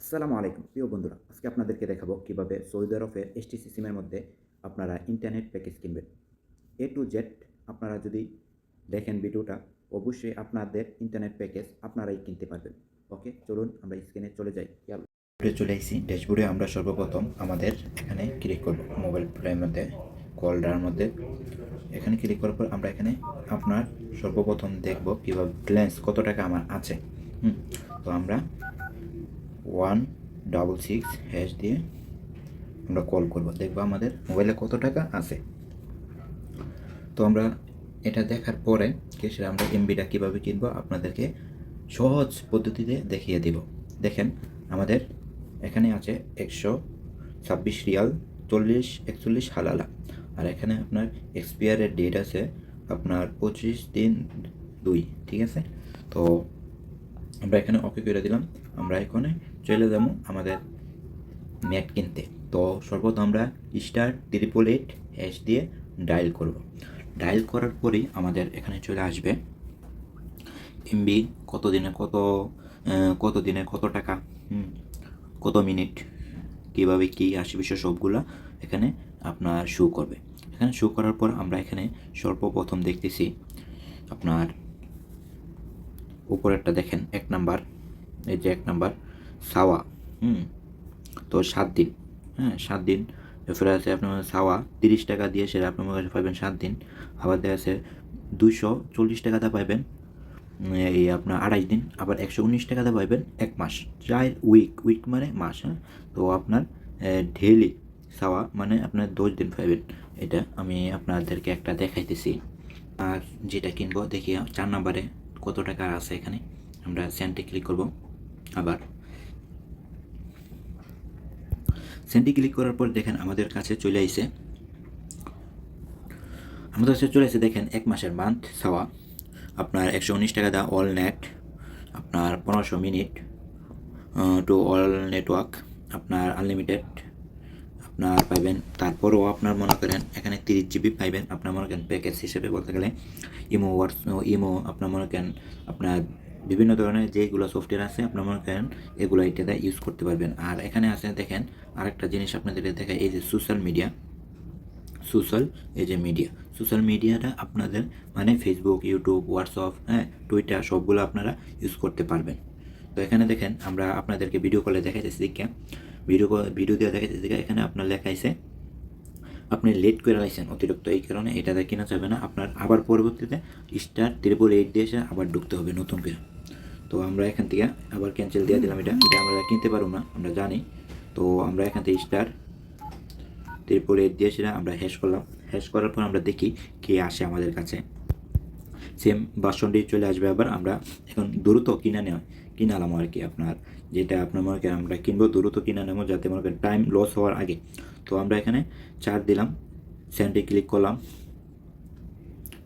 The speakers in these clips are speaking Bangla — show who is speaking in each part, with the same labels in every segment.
Speaker 1: আসসালামু আলাইকুম। প্রিয় বন্ধুরা, আজকে আপনাদেরকে দেখাবো কীভাবে সৌদি আরবের এসটিসি সিমের মধ্যে আপনারা ইন্টারনেট প্যাকেজ কিনবেন। এ টু জেড আপনারা যদি দেখেন ভিডিওটা, অবশ্যই আপনাদের ইন্টারনেট প্যাকেজ আপনারাই কিনতে পারবেন। ওকে, চলুন আমরা স্ক্রিনে চলে যাই। চলে এসেছি ড্যাশবোর্ডে আমরা সর্বপ্রথম আমাদের এখানে ক্লিক করব। মোবাইল প্লের মধ্যে কল কলডার মধ্যে। এখানে ক্লিক করার পর আমরা এখানে আপনার সর্বপ্রথম দেখব কীভাবে ব্যালেন্স কত টাকা আমার আছে। হুম, তো আমরা ওয়ান ডাবল সিক্স হ্যাশ দিয়ে আমরা কল করব। দেখব আমাদের মোবাইলে কত টাকা আছে। তো আমরা এটা দেখার পরে কি সেটা আমরা এমবিটা কীভাবে কিনবো আপনাদেরকে সহজ পদ্ধতিতে দেখিয়ে দিব। দেখেন আমাদের এখানে আছে একশো ছাব্বিশ রিয়াল, চল্লিশ, একচল্লিশ হালালা। আর এখানে আপনার এক্সপায়ারের ডেট আছে আপনার পঁচিশ দিন দুই, ঠিক আছে? তো আমরা এখানে ওকে করে দিলাম। আমরা এখানে চলে যাব আমাদের নেট কিনতে। তো সর্বপ্রথম আমরা স্টার ট্রিপল এইট হ্যাশ দিয়ে ডায়াল করব। ডায়াল করার পরেই আমাদের এখানে চলে আসবে এমবি কত দিনে কত কত দিনে কত টাকা কত মিনিট কীভাবে কী আসে বিষয় সবগুলো এখানে আপনার শো করবে। এখানে শো করার পর আমরা এখানে সর্বপ্রথম দেখতেছি আপনার উপরেরটা দেখেন, এক নাম্বার এই যে এক নাম্বার সাওয়া। হুম। তো সাত দিন। হ্যাঁ সাত দিন। এরপরে আছে আপনার সাওয়া তিরিশ টাকা দিয়ে সেটা আপনার কাছে পাবেন সাত দিন। আবার দেখা আছে দুশো চল্লিশ টাকাতে পাইবেন এই আপনার আড়াই দিন। আবার একশো উনিশ টাকাতে পাইবেন এক মাস। চার উইক উইক মানে মাস হ্যাঁ? তো আপনার ডেইলি সাওয়া মানে আপনার দশ দিন পাইবেন। এটা আমি আপনাদেরকে একটা দেখাইতেছি। আর যেটা কিনবো দেখি চার নাম্বারে কত টাকা আছে এখানে। আমরা সেন্টে ক্লিক করব। আবার সেন্টে ক্লিক করার পর দেখেন আমাদের কাছে চলে আইছে। আমাদের কাছে চলে এসে দেখেন, এক মাসের মান্থ ছাওয়া। আপনার একশো উনিশ টাকা দা অল নেট আপনার পনেরোশো মিনিট টু অল নেটওয়ার্ক আপনার আনলিমিটেড আপনার পাইবেন। তারপরেও আপনার মনে করেন এখানে তিরিশ জিবি পাইবেন। আপনার মনে করেন প্যাকেজ হিসেবে বলতে গেলে, ইমো হোয়াটস ইমো, আপনার মনে করেন আপনার বিভিন্ন ধরনের যেগুলো সফটওয়্যার আছে আপনার মনে করেন এগুলো এটাতে ইউজ করতে পারবেন। আর এখানে আছে, দেখেন, আরেকটা জিনিস আপনাদের দেখায় এই যে সোশ্যাল মিডিয়া সোশ্যাল এই যে মিডিয়া সোশ্যাল মিডিয়াটা আপনাদের মানে ফেসবুক ইউটিউব হোয়াটসঅ্যাপ হ্যাঁ টুইটার সবগুলো আপনারা ইউজ করতে পারবেন। তো এখানে দেখেন, আমরা আপনাদেরকে ভিডিও কলে দেখাইতেছি দিকে ভিডিও ভিডিও দিয়ে দেখাইতেছি দিকে এখানে আপনার লেখাইছে আপনি লেট করে লাইছেন অতিরিক্ত, এই কারণে এটাতে কিনা যাবে না। আপনার আবার পরবর্তীতে স্টার ত্রিপুল এইট দিয়ে এসে আবার ঢুকতে হবে নতুন করে। তো আমরা এখান থেকে আবার ক্যান্সেল দিয়ে দিলাম এটা। এটা আমরা কিনতে পারব না, আমরা জানি। তো আমরা এখান থেকে স্টার এইট দিয়ে সেটা আমরা হ্যাশ করলাম। হ্যাশ করার পর আমরা দেখি কে আসে আমাদের কাছে। সেম বাসনটি চলে আসবে আবার আমরা এখন দ্রুত কিনে নেওয়া কিনালাম আর কি আপনার। যেটা আপনার মনে করেন আমরা কিনবো, দ্রুত কিনে নেব যাতে মনে করেন টাইম লস হওয়ার আগে। তো আমরা এখানে চার দিলাম। সেন্টে ক্লিক করলাম।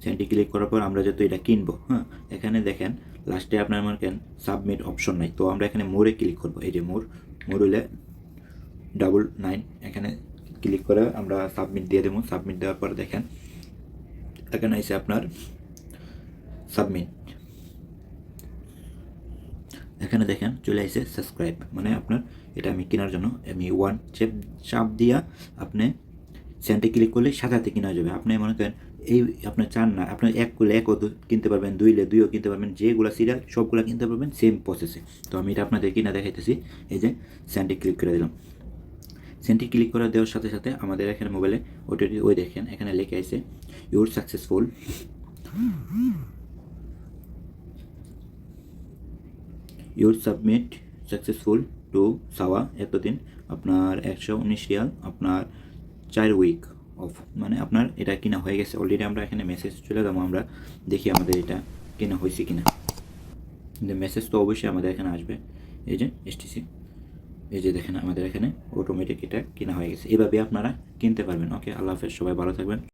Speaker 1: সেন্টে ক্লিক করার পর আমরা যেহেতু এটা কিনবো হ্যাঁ এখানে দেখেন লাস্টে আপনার মনে করেন সাবমিট অপশন নাই? তো আমরা এখানে মোড়ে ক্লিক করব। এই যে মোর মোর হলে ডাবল নাইন এখানে ক্লিক করে আমরা সাবমিট দিয়ে দেবো। সাবমিট দেওয়ার পর দেখেন, এখানে এসে আপনার সাবমিট এখানে দেখেন, চলে আসে সাবস্ক্রাইব মানে আপনার এটা আমি কেনার জন্য আমি ওয়ান চেপ চাপ দিয়া আপনি সেন্টে ক্লিক করলে সাথে কেনা যাবে। আপনি মনে করেন এই আপনার চান না। আপনার এক করলে একও কিনতে পারবেন দুইলে দুইও কিনতে পারবেন, যেগুলো সিরিয়াল সবগুলো কিনতে পারবেন সেম প্রসেসে তো আমি এটা আপনাদের কিনা দেখাইতেছি। এই যে সেন্টে ক্লিক করে দিলাম। সেন্টে ক্লিক করে দেওয়ার সাথে সাথে আমাদের এখানে মোবাইলে ওটিটি ওই দেখেন, এখানে লেখা আছে your successful your submit successful to সাওয়া এতদিন আপনার একশো উনিশ রিয়াল, আপনার চার উইক অফ মানে আপনার এটা কিনা হয়ে গেছে। অলরেডি আমরা এখানে মেসেজ চলে যাব, আমরা দেখি আমাদের এটা কেনা হয়েছে কিনা। কিন্তু মেসেজ তো অবশ্যই আমাদের এখানে আসবে। এই যে এসটিসি এই যে দেখেন আমাদের এখানে অটোমেটিক এটা কেনা হয়ে গেছে। এভাবে আপনারা কিনতে পারবেন। ওকে আল্লাহ হাফেজ, সবাই ভালো থাকবেন।